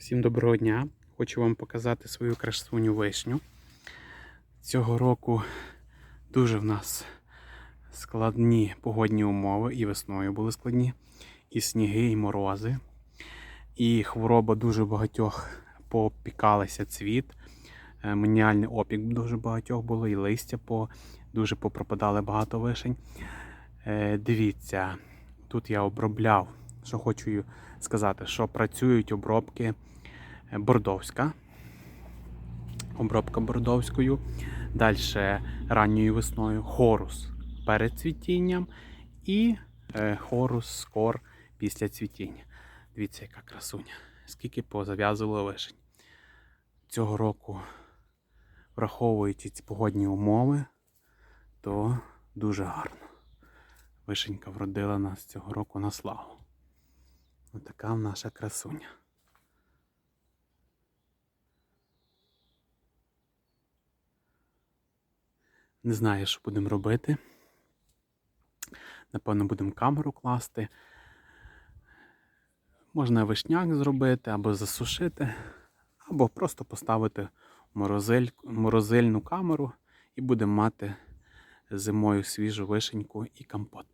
Всім доброго дня! Хочу вам показати свою красуню вишню. Цього року дуже в нас складні погодні умови, і весною були складні, і сніги, і морози. І хвороба дуже багатьох попікалася цвіт. Е, Маніальний опік дуже багатьох було, і листя по, дуже попропадали багато вишень. Е, Дивіться, тут я обробляв, що хочу сказати, що працюють обробки е, бордовська. Обробка бордовською. Далі ранньою весною хорус перед цвітінням і е, хорус скор після цвітіння. Дивіться, яка красуня. Скільки позав'язувало вишень. Цього року, враховуючи ці погодні умови, то дуже гарно. Вишенька вродила нас цього року на славу. Отака наша красуня. Не знаю, що будемо робити. Напевно, будемо камеру класти. Можна вишняк зробити, або засушити, або просто поставити морозиль, морозильну камеру і будемо мати зимою свіжу вишеньку і компот.